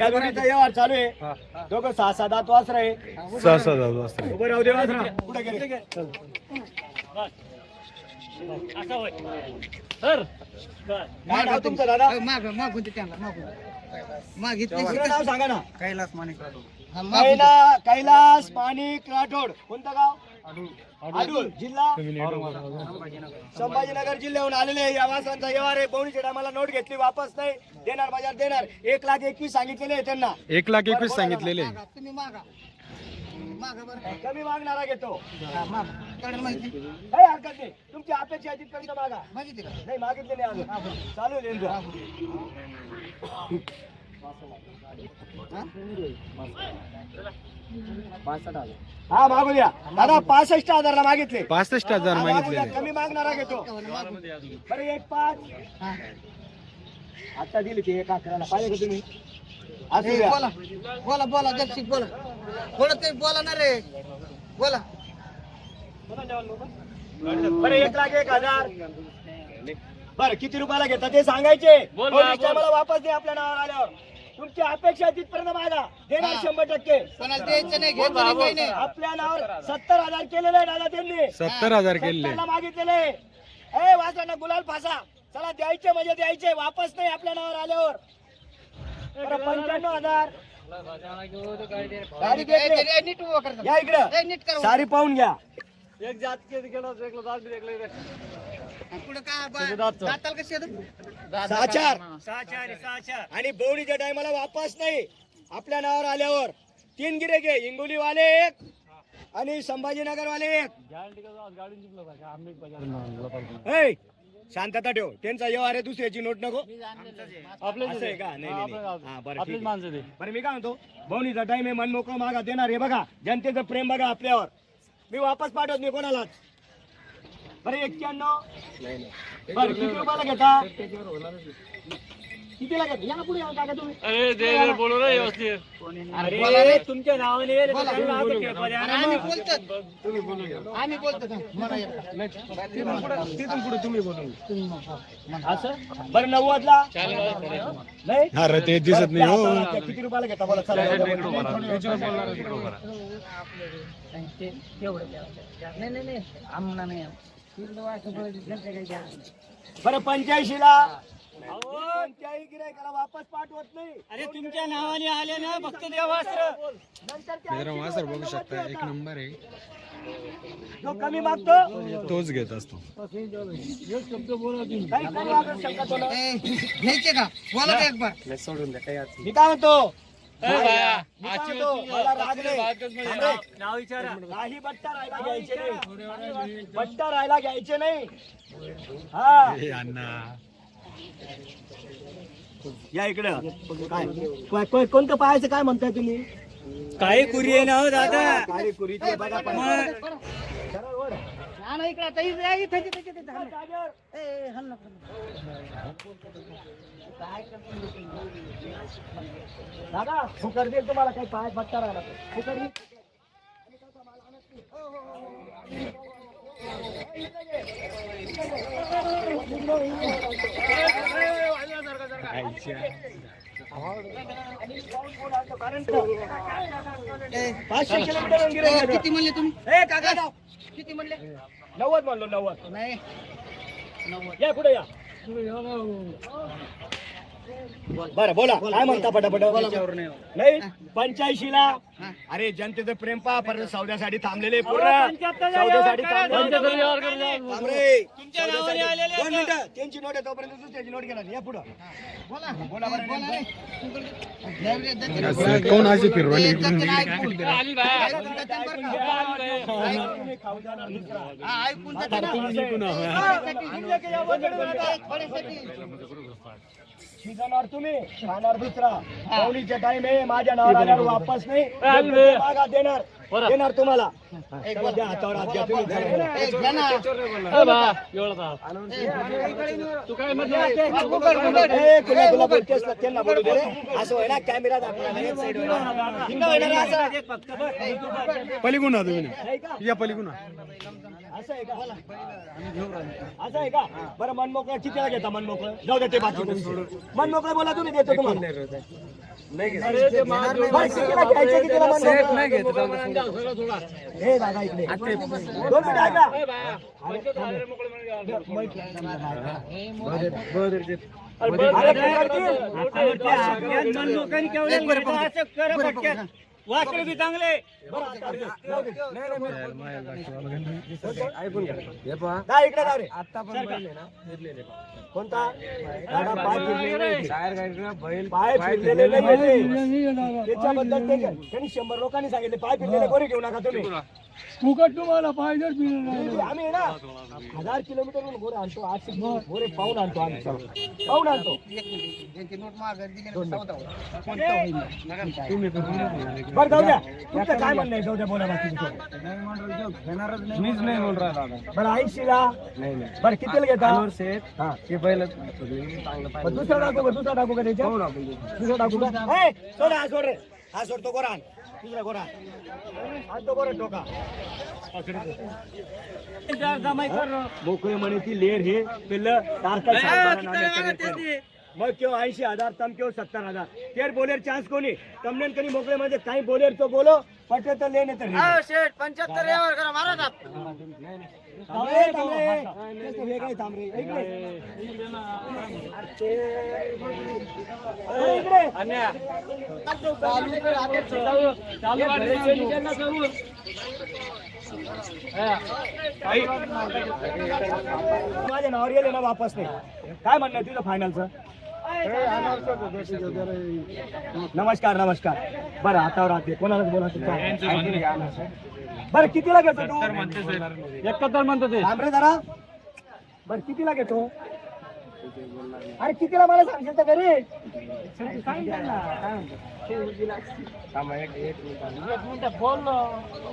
या जोडीचा व्यवहार चालू आहे. दोघं सहा सहा दात वासर आहे. सहा सहा वाजता उभं राहू दे वासरा. पुढे गेले काय नाव तुमचं दादा? माग मागून ते त्यांना मागून मागितली पूर्ण नाव सांगा ना. कैलास माणिक. कैला कैलास माणिक राठोड. कोणतं गाव? आडूळ जिल्हा संभाजीनगर जिल्ह्याहून आलेले या वासांचा व्यवहार आहे. पवनीच्या टायमाला नोट घेतली वापस नाही. देणार बाजार देणार. एक लाख एकवीस सांगितलेले आहे त्यांना. एक लाख एकवीस सांगितलेले मागा, तुम्ही मागा. मागा बरं. कमी मागणारा घेतो. हा, मागा. कळलं माहिती काही हरकत नाही. तुमची अपेक्षा आहे तिथपर्यंत मागा. मागितली नाही मागितले नाही अजून. चालू आहे. हा मागू द्या दादा पासष्ट हजारला मागितले. पासष्ट हजार मागू द्या, मागितलेले. कमी मागणारा घेतो. बरं एक पाच. हा. आता दिली ते एक अकराला. पाहिजे का तुम्ही? असू द्या. बोला. बोला बोला दक्षिण बोला. बोला ते बोला ना रे. बोला. बरं एक लाख एक हजार. बरं किती रुपयाला घेता ते सांगायचे? मला वापस दे आपल्या नावावर आल्यावर. तुमची अपेक्षा तिथपर्यंत मागा देणार शंभर टक्के. कोणाला द्यायचं नाही घ्यायचं नाही काही नाही. आपल्या नावावर सत्तर हजार केलेले आहे दादा त्यांनी. सत्तर हजार केले सत्तरला मागितलेले ए वासरांना गुलाल फासा. चला द्यायचे म्हणजे द्यायचे. वापस नाही आपल्या नावावर आल्यावर. बरं पंच्याण्णव हजार. गाडी ए, घेतली. ए, ए, नीट उभं कर या ए, इकडं नीट कर. सारी पाहून घ्या. पुढे काय बा- दाताल कशी आहे तू? सहा चार. आणि बवणीच्या टायमाला वापस नाही आपल्या नावावर आल्यावर. तीन गिरे घे हिंगोली वाले एक आणि संभाजीनगर वाले एक ऐ, शांतता ठेव. त्यांचा व्यवहार आहे दुसऱ्याची नोट नको. असं आहे का? नाही, नाही, नाही. हा, बरं, ठीक आहे. बरं मी काय म्हणतो? बवणीचा टाइम आहे मन मोकळं मागा देणार हे बघा जनतेचं प्रेम बघा आपल्यावर. मी वापस पाठवत नाही कोणालाच. बरं एक्क्याण्णव. बरं किती रुपयाला घेता? कितीला घेता? या पुढे या काका तुम्ही. अरे तुमच्या नावाने येईल. आता द्या अरे, ना. आम्ही. असं? बरं नव्वद ला नाही? अरे ते दिसत नाही हो. आता किती रुपयाला घेता? बोला चला. नाही नाही नाही आम्हाला नाही काही. बरं पंच्याऐंशी ला कोणत्याही गिरायकाला वापस पाठवत नाही. अरे तुमच्या नावाने आले ना फक्त देवास्त्र. नंतर वासर बघू शकता एक नंबर आहे. जो कमी मागतो तोच घेत असतो. काही घ्यायचे का? बोला एक बार मी काय म्हणतो मी काय म्हणतो? नाही. बट्टा राहायला घ्यायचे नाही. बट्टा राहायला घ्यायचे नाही. हा. हे अण्णा. या इकडं. काय? को- को- कोणतं पाहायचं काय म्हणताय तुम्ही? काही कुरी आहे ना दादा. काही कुरी ते बघा पण. सरळ वर. हा ना इकडे आता इथे- इथे- इथे- इथे- इथे-. जागेवर. ए. दादा फुकर देईल तुम्हाला काही पाय बट्टा राहिला तर. फुकर देईल. ए, पाचशे किलोमीटर. किती म्हणले तुम्ही ए काका किती म्हणले? नव्वद म्हणलो नव्वद. नाही. या पुढे या बरं बोला. काय म्हणता पटापट? नाही पंच्याऐंशी ला अरे जनतेचं प्रेम पहा परत सौद्यासाठी थांबलेले पूर्ण. सौद्यासाठी. दोन मिनिटं. त्यांची नोट आहे तोपर्यंत दुसऱ्याची नोट घेणार. या पुढं. बोला. कोण अशी फिरवाली खाऊ जाणार तुम्ही खाणार दुसरा. टाइम आहे माझ्या नावावर आल्यावर वापस नाही. देणार. देणार तुम्हाला. द्या हातावर हात घ्या तुम्ही. बोलतेस ना, त्यांना बोलू दे रे. असं होय ना कॅमेरा दाखवला नाही, एक side होय ना. हिंगा होय ना रे असं? तुम्ही? या आ. असं आहे का? असं आहे का? बरं मन मोकळं कितीला घेता मन मोकळं? जाऊ दे ते बाकी मन मोकळं बोला तुम्ही देतो तुम्हाला. बरं, कितीला घ्यायचं, कितीला? हे दादा इकडे. दोन मिनिटं ऐका. अरे पकडतील. वासरे बी चांगले. बरं, आता जा इकडे जा रे. कोणता? दादा पाय फिरलेले पाय फिरलेले नाही होते. त्याच्याबद्दल ते? त्यांनी शंभर लोकांनी सांगितले. पाय फिरलेले कोणी घेऊ नका तुम्ही. फुकट तुम्हाला पाहिजे आम्ही ना हजार किलोमीटर गोरे आणतो आठशे गोरे पाहून आणतो आम्ही. पाहून आणतो. बरं जाऊ द्या. तुमचं काय म्हणणं आहे? जाऊ द्या बोला बाकी मीच नाही बोल राहिला बरं ऐंशीला? बरं कितीला घेता? हा. मग दुसरा टाकू का? दुसरा टाकू का त्याच्यात? दुसरा टाकू का? ए, सोड हा सोड रे. हा सोड तो. दुसरा आण. तो गोरा टोका. मोकळे म्हणे ती लेर हे पिल्लं तारका सात बारा नाणे करेल. मग क्यों ऐंशी हजार तम क्यों सत्तर हजार. तेर बोलेर चान्स कोणी? तमनेन कधी मोकळे म्हणजे काही बोलेर तो बोलो पटे तर लेने तर लेने. पंच्याहत्तर यावर करा मारा थांबरे, थांबरे. तेच तो वेगळं आहे, थांबरे. इकडे. इकडे. माझ्या नावावर गेले ना वापस नाही काय म्हणणं तुझं फायनलचं नमस्कार नमस्कार. बरं हातावर हात दे कोणालाच बोला बरं कितीला घेतो तू? एकाहत्तर म्हणतो ते थांब रे जरा. बरं कितीला घेतो? अरे कितीला मला सांगशील तर घरी?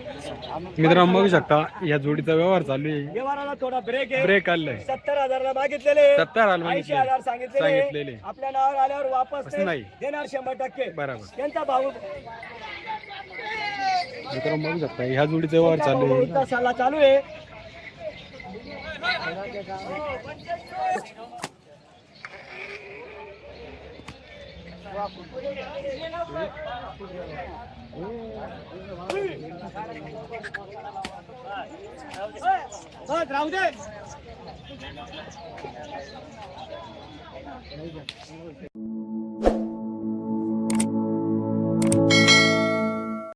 मित्रांनो बघू शकता या जोडीचा व्यवहार चालू आहे. व्यवहाराला थोडा ब्रेक आहे. ब्रेक आलाय. सत्तर हजारला मागितलेले. सत्तर हजार ऐंशी हजार सांगितलेले. आपल्या नावावर आल्यावर वापस असं नाही. देणार शंभर टक्के. बरोबर. त्यांचा भाऊ मित्रांनो बघू शकता ह्या जोडीचा व्यवहार चालू आहे. इथं साला चालू आहे. राहू दे.